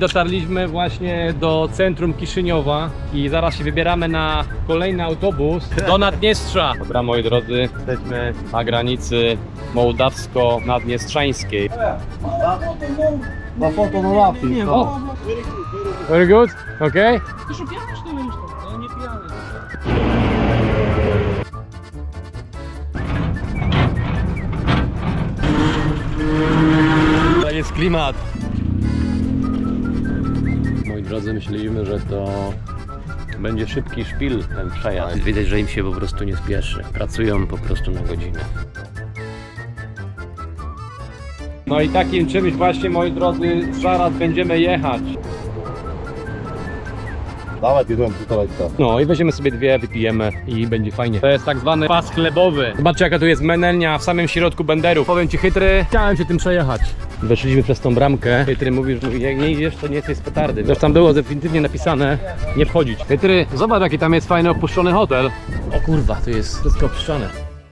Dotarliśmy właśnie do centrum Kiszyniowa i zaraz się wybieramy na kolejny autobus do Naddniestrza. Dobra, moi drodzy, jesteśmy na granicy mołdawsko-naddniestrzańskiej. Na foto na o. Very good, okay? To jest klimat. Drodzy, myśleliśmy, że to będzie szybki szpil ten przejazd. Widać, że im się po prostu nie spieszy. Pracują po prostu na godzinę. No i takim czymś właśnie, moi drodzy, zaraz będziemy jechać. Dawaj, bierzemy buteleczkę. No i weźmiemy sobie dwie, wypijemy i będzie fajnie. To jest tak zwany pas chlebowy. Zobaczcie jaka tu jest menelnia w samym środku Benderów. Powiem ci chytry, chciałem się tym przejechać. Weszliśmy przez tą bramkę. Mówisz, mówi, jak nie idziesz, to nie jesteś z petardy. Zresztą tam było definitywnie napisane, nie wchodzić. Chytry, zobacz jaki tam jest fajny opuszczony hotel. O kurwa, tu jest wszystko opuszczone.